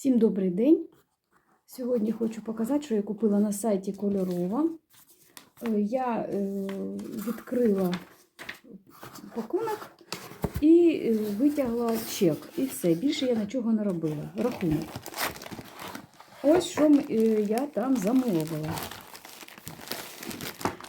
Всім добрий день! Сьогодні хочу показати, що я купила на сайті Кольорова. Е, Я е, відкрила пакунок і е, витягла чек. І все. Більше я нічого не робила. Рахунок. Ось що я там замовила.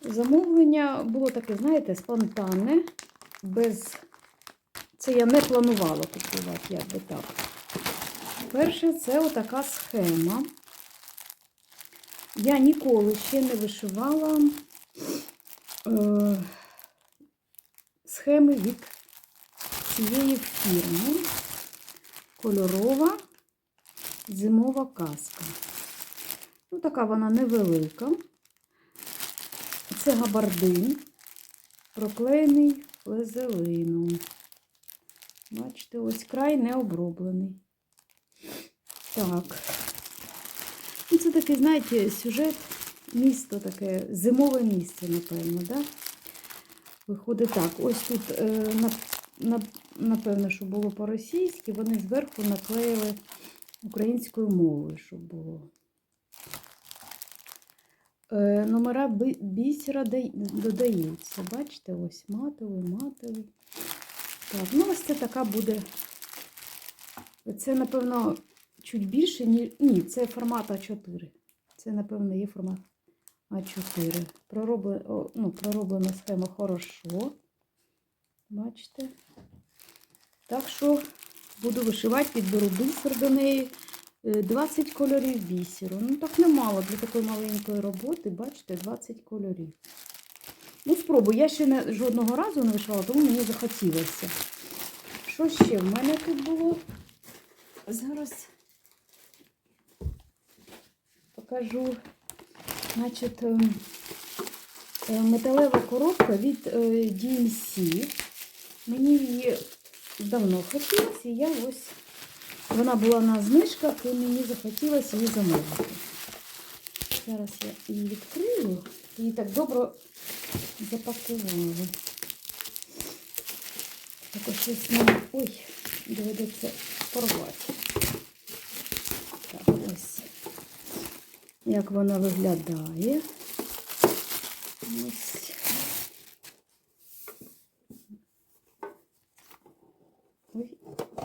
Замовлення було таке, знаєте, спонтанне, без. Це я не планувала купувати, як би так. Перше, це отака схема. Я ніколи ще не вишивала е, схеми від цієї фірми. Кольорова зимова казка. Ну, така вона невелика. Це габардин, проклеєний флезелином. Бачите, ось край не оброблений. Так. Ну, це такий, знаєте, сюжет, місто таке, зимове місце, напевно, да? Виходить так. Ось тут, е, на, на, напевно, що було по-російськи, вони зверху наклеїли українською мовою, щоб було. Е, номера бісера додаються. Бачите, ось матовий, матовий. Так, ну ось це така буде. Це, напевно, чуть більше, ні. Ні, це формат А4. Це, напевно, є формат А4. Пророблена, ну, пророблена схема хорошо. Бачите? Так що буду вишивати, підберу бисер до неї. Е, 20 кольорів бісеру. Ну, так немало для такої маленької роботи, бачите, 20 кольорів. Ну, спробую. Я ще не, жодного разу не вишивала, тому мені захотілося. Що ще в мене тут було? Зараз покажу. Значить, ем, е, металева коробка від е, DMC. Мені її давно хотілося, і я ось вона була на знижках, і мені захотілося її замовити. Зараз я її відкрию. Її так добре запакували. Також щось мені... Ой, доведеться порвати. Так, ось. Як вона виглядає. Ось.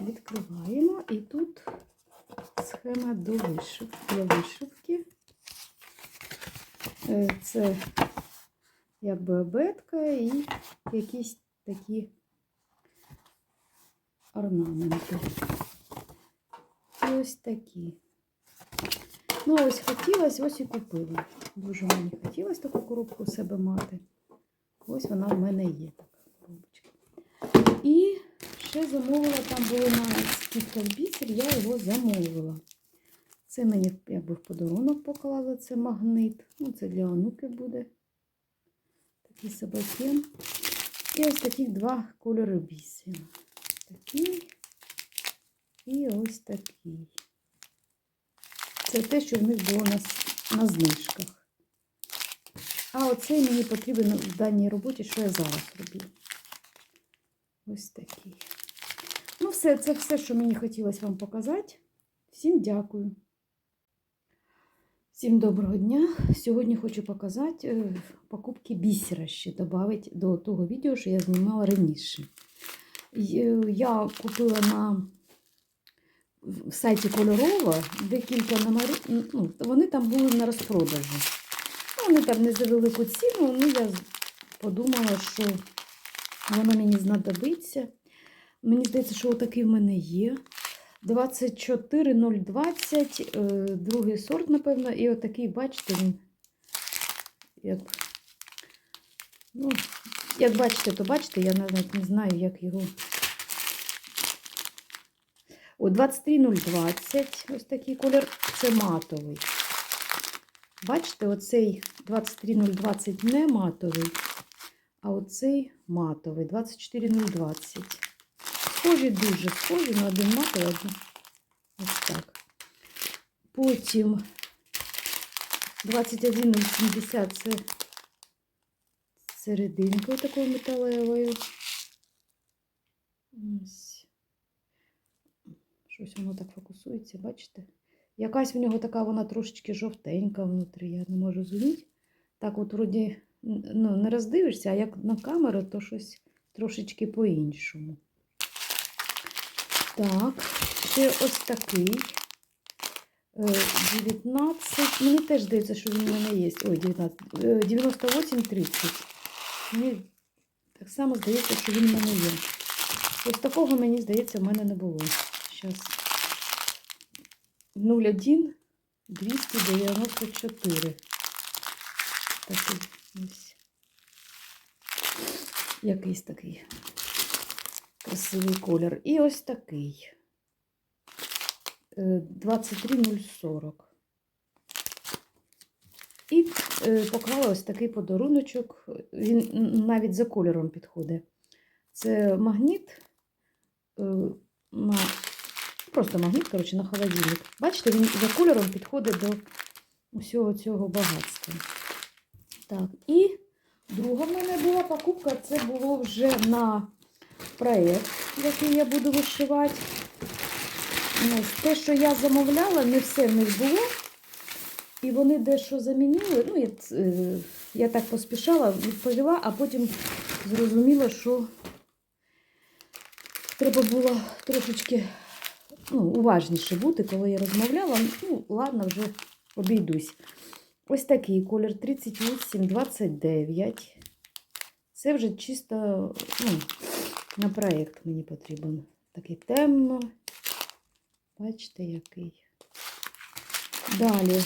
Відкриваємо. І тут схема до вишивки, для вишивки. Е, Це якби обетка і якісь такі орнаменти. І ось такі. Ну, ось хотілося, ось і купила. Дуже мені хотілося таку коробку у себе мати. Ось вона в мене є, така коробочка. І ще замовила, там були на скидках бісер, я його замовила. Це мені якби в подарунок поклали, це магнит. Ну, це для онуки буде. Такий собакен. І ось таких два кольори бісера. Такий і ось такий. Це те, що в них було на, на знижках. А оцей мені потрібен в даній роботі, що я зараз роблю. Ось такий. Ну, все, це все, що мені хотілося вам показати. Всім дякую. Всім доброго дня. Сьогодні хочу показати е, покупки бісера ще додати до того відео, що я знімала раніше. Е, Я купила на в сайті Кольорова декілька номерів. Ну, вони там були на розпродажі. Ну, Вони там не за велику ціну, ну я подумала, що воно мені знадобиться. Мені здається, що отакий в мене є. 24020, е, другий сорт, напевно, і отакий, бачите, він як, ну, як бачите, то бачите, я навіть не знаю, як його. О, 23020, ось такий колір, це матовий. Бачите, оцей 23020 не матовий, а оцей матовий 24020. Схожі дуже схожі, на один матовий, один. Ось так. Потім 21070 це серединкою такою металевою. Ось. Що Щось воно так фокусується, бачите? Якась в нього така, вона трошечки жовтенька внутрі, я не можу зрозуміти. Так от вроді ну, не роздивишся, а як на камеру, то щось трошечки по-іншому. Так, ще ось такий. Е, 19. Мені теж здається, що він у мене є. Ой, 19. е, 98-30. Мені так само здається, що він у мене є. Ось такого, мені здається, в мене не було. Зараз. 01 294. Такий ось. Якийсь такий красивий колір. І ось такий. Е, 23040. І е, поклала ось такий подаруночок. Він навіть за кольором підходить. Це магніт е, на просто магніт, коротше, на холодильник. Бачите, він за кольором підходить до усього цього багатства. Так, і друга в мене була покупка. Це було вже на проєкт, який я буду вишивати. Ось, те, що я замовляла, не все в них було. І вони дещо замінили. Ну, я, е, я так поспішала, відповіла, а потім зрозуміла, що треба було трошечки ну, уважніше бути, коли я розмовляла. Ну, ладно, вже обійдусь. Ось такий колір 38-29. Це вже чисто ну, на проєкт мені потрібен. Такий темно. Бачите, який. Далі.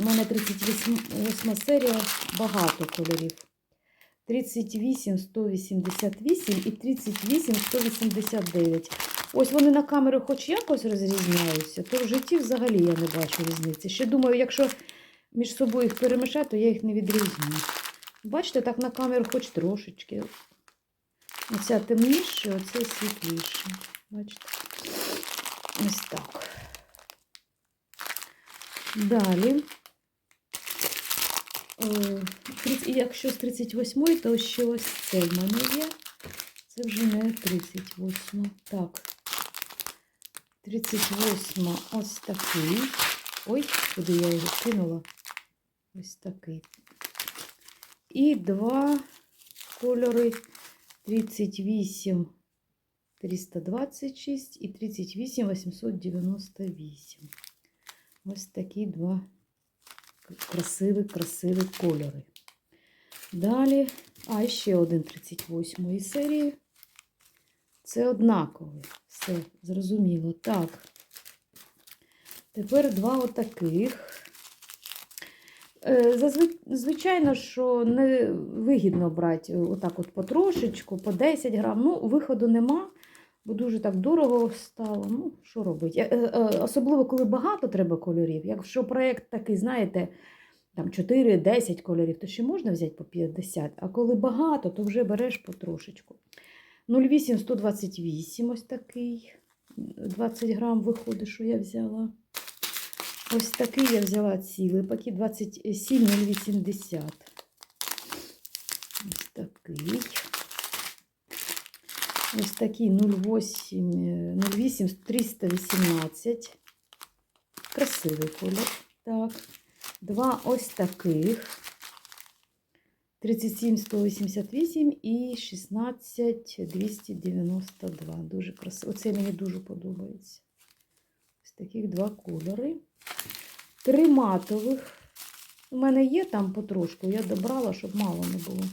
У мене 38 серія, багато кольорів. 38, 188 і 38, 189. Ось вони на камеру хоч якось розрізняються, то в житті взагалі я не бачу різниці. Ще думаю, якщо між собою їх перемішати, то я їх не відрізню. Бачите, так на камеру хоч трошечки. Оця темніша, оце світліше. Бачите? Ось так. Далі. Е, тридцять- Якщо з 38, то ще ось це в мене є. Це вже не 38. Так. 38 ось такий. Ой, куди я його кинула? Ось такий. І два кольори 38 326 і 38 898. Ось такі два красиві, красиві кольори. Далі, а ще один 38 серії. Це однаковий. Все, зрозуміло. Так. Тепер два отаких. Е, Звичайно, що не вигідно брати отак от потрошечку, по 10 грам. Ну, виходу нема, бо дуже так дорого стало. Ну, що робити? Е, е, Особливо, коли багато треба кольорів. Якщо проєкт такий, знаєте, там 4-10 кольорів, то ще можна взяти по 50, а коли багато, то вже береш потрошечку. 08 128 ось такий. 20 грам виходить, що я взяла. Ось такий я взяла цілий пакет 27 080. Ось такий. Ось такий 08, е, 08 318. Красивий колір. Так. Два ось таких. 37 188 і 16 292. Дуже красиво. Оце мені дуже подобається. Ось таких два кольори. Три матових. У мене є там потрошку, я добрала, щоб мало не було.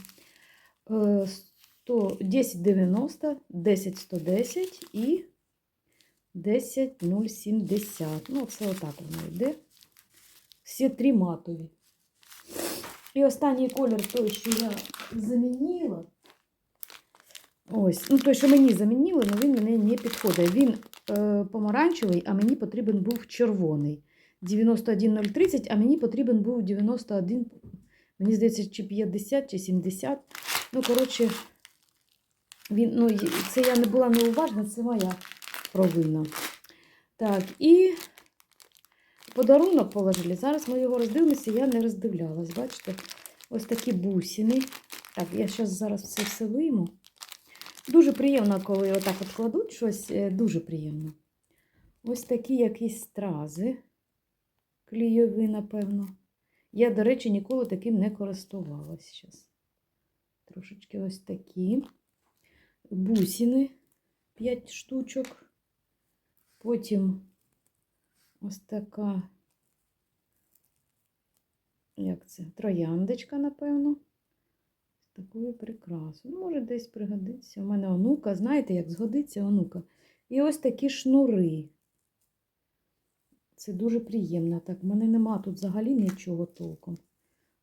Е, 100, 1090, 10 110 і 10 070. Ну, це отак воно йде. Всі три матові. І останній колір той, що я замінила. Ось, ну той, що мені замінили, але він мені не підходить. Він е, помаранчевий, а мені потрібен був червоний. 91030, а мені потрібен був 91, мені здається, чи 50, чи 70. Ну, коротше, він, ну, це я не була неуважна, це моя провина. Так, і подарунок положили. Зараз ми його роздивимося, я не роздивлялась. Бачите? Ось такі бусини. Так, я зараз зараз все все вийму. Дуже приємно, коли отак от кладуть щось, е, дуже приємно. Ось такі якісь стрази. Клійові, напевно. Я, до речі, ніколи таким не користувалась. Зараз. Трошечки ось такі. Бусини 5 штучок. Потім ось така, як це, трояндочка, напевно. З такою прикрасою. Ну, Може, десь пригодиться. У мене онука, знаєте, як згодиться онука. І ось такі шнури. Це дуже приємно. Так, в мене нема тут взагалі нічого толком.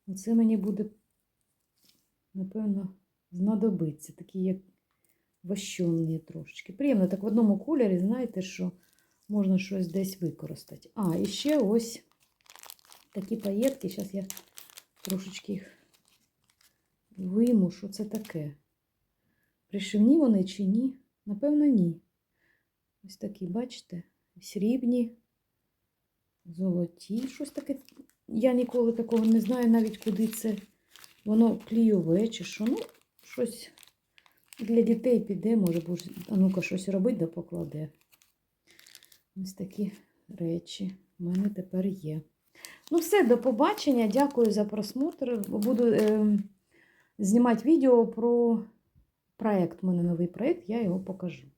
Оце мені буде, напевно, знадобиться. Такі, як вощонні трошечки. Приємно, так в одному кольорі, знаєте, що можна щось десь використати. А, і ще ось такі паєтки. Зараз я трошечки їх вийму, що це таке. Пришивні вони чи ні? Напевно, ні. Ось такі, бачите, срібні, золоті, щось таке. Я ніколи такого не знаю, навіть куди це воно клійове чи що. Ну, щось для дітей піде, може, а ну-ка щось робить, да покладе. Ось такі речі в мене тепер є. Ну, все, до побачення. Дякую за просмотр. Буду е, знімати відео про проєкт. У мене новий проєкт, я його покажу.